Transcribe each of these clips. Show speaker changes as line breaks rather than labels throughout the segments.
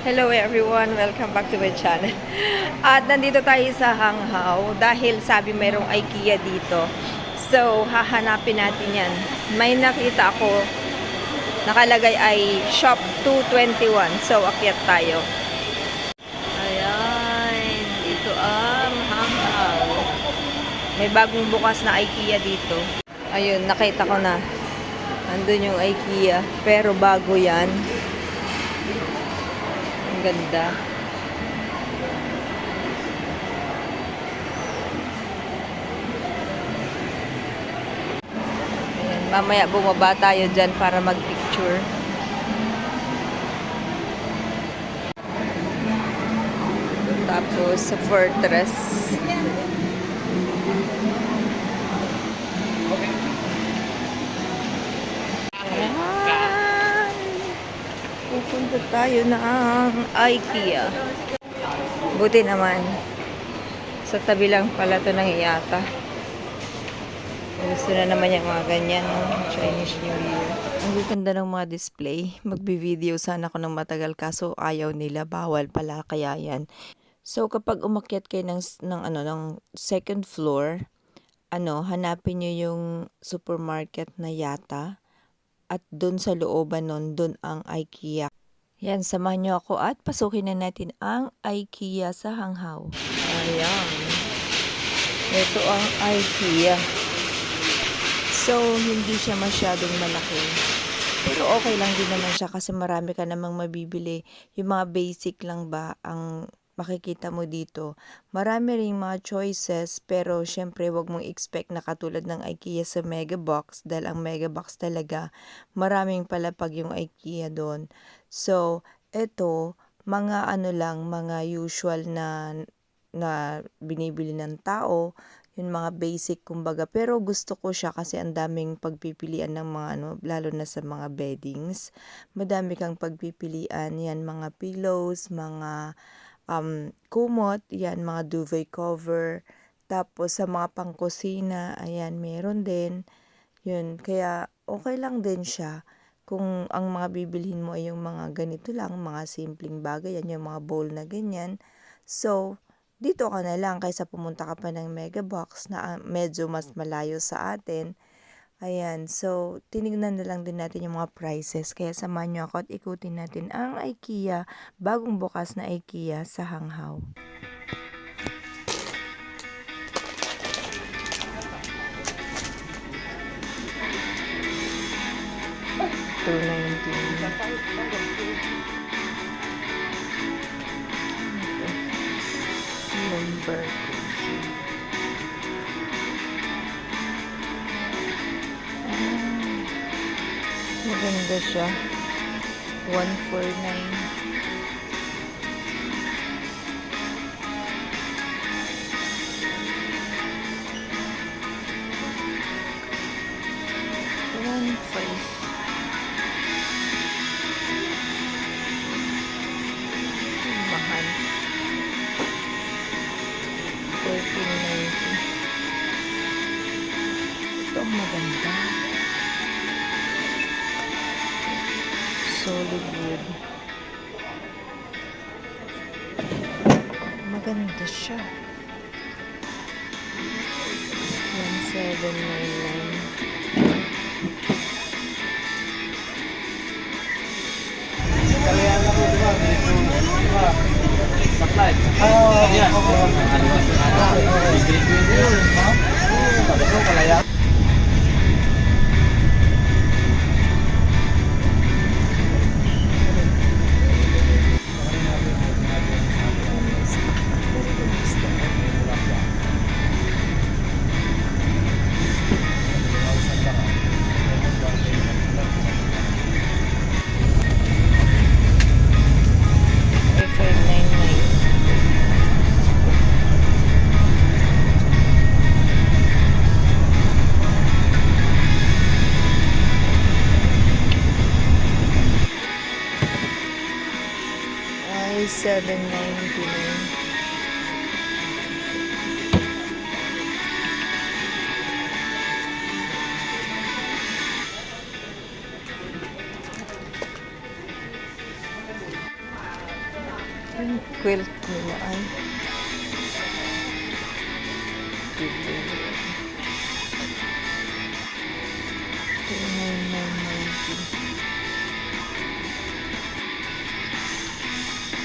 Hello everyone, welcome back to my channel. At nandito tayo sa Hanghaw dahil sabi mayroong IKEA dito. So, hahanapin natin yan. May nakita ako, nakalagay ay Shop 221. So, akyat tayo. Ayan, dito ang Hanghaw. May bagong bukas na IKEA dito. Ayun, nakita ko na. Andun yung IKEA. Pero bago yan. Ang ganda. Ayan, mamaya bumaba tayo dyan para mag-picture. Tapos sa fortress. Ayan. Pupunta tayo ng IKEA. Buti naman. Sa tabi lang pala to ng Iyata. Gusto na naman yung mga ganyan, no? Chinese New Year. Ang ganda ng mga display. Magbi-video sana ako ng matagal kaso ayaw nila. Bawal pala kaya yan. So kapag umakyat kayo ng, ng, ano, ng second floor, ano, hanapin nyo yung supermarket na yata. At doon sa looban nun, doon ang IKEA. Yan, samahan nyo ako at pasukin na natin ang IKEA sa Hanghaw. Ayan. Ito ang IKEA. So, hindi siya masyadong malaki. Pero okay lang din naman siya kasi marami ka namang mabibili. Yung mga basic lang ba ang makikita mo dito. Marami ring mga choices pero syempre wag mong expect na katulad ng IKEA sa Mega Box dahil ang Mega Box talaga maraming palapag yung IKEA doon. So, ito mga ano lang, mga usual na na binibili ng tao, yung mga basic kumbaga. Pero gusto ko siya kasi ang daming pagpipilian ng mga ano, lalo na sa mga beddings. Madami kang pagpipilian, yan mga pillows, mga um, kumot, yan mga duvet cover. Tapos sa mga pangkusina, ayan, meron din. Yun, kaya okay lang din siya kung ang mga bibilhin mo ay yung mga ganito lang, mga simpleng bagay, yan yung mga bowl na ganyan. So, dito ka na lang kaysa pumunta ka pa ng mega box na ah, medyo mas malayo sa atin. Ayan, so tinignan na lang din natin yung mga prices. Kaya samahan nyo ako at ikutin natin ang IKEA, bagong bukas na IKEA sa Hanghaw. Two Number Maganda siya. 149. Solid wood. Maganda siya. 1799. Five 799. Yung quilt nila ay Bibili.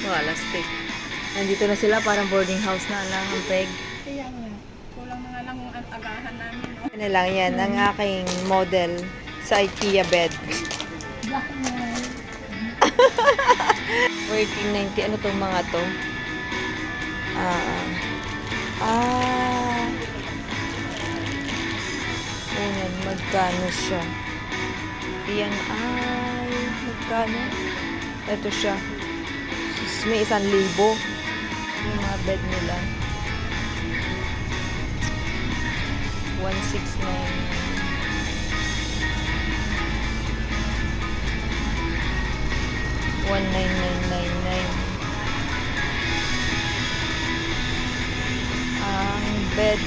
29990. Nandito na sila, parang boarding house na lang ang peg.
Kaya nga, kulang na lang ang agahan namin. Oh.
Ano lang yan, ang aking model sa IKEA bed. Working 90, ano tong mga to? Ah, ah, Ayan, magkano siya? Yan ay, magkano? Ito siya. May isang libo. Yung mga bed nila. 169. 19999. Ang bed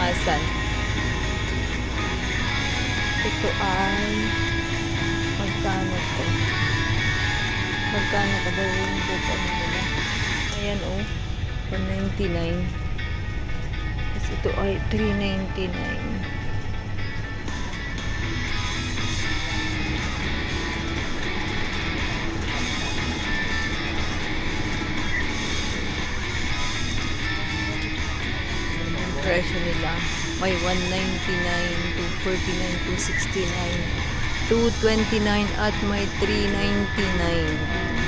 asan? Ito ay magkano to? Magkano ka ba yung bed Ayan oh, 199. Tapos ito ay 399. Ang presyo nila. May 199, 249, 269, 229 at may 399.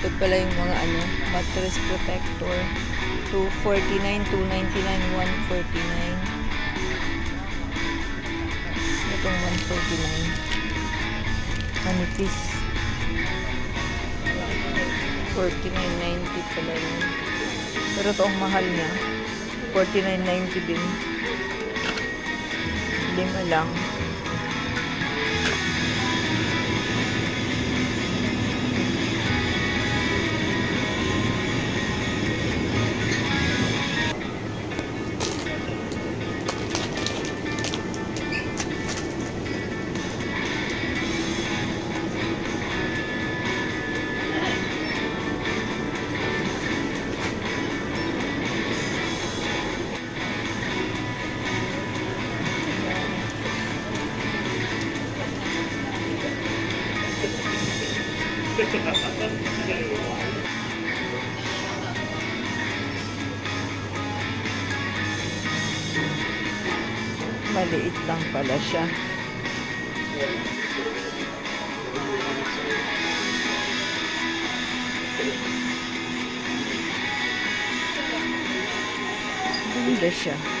Ito pala yung mga ano, mattress protector. 249, 299, 149. Itong 149. Manipis. 49.90 pala yun. Pero ito ang mahal niya. 49.90 din. Lima lang. Maliit lang pala siya. Ganda siya.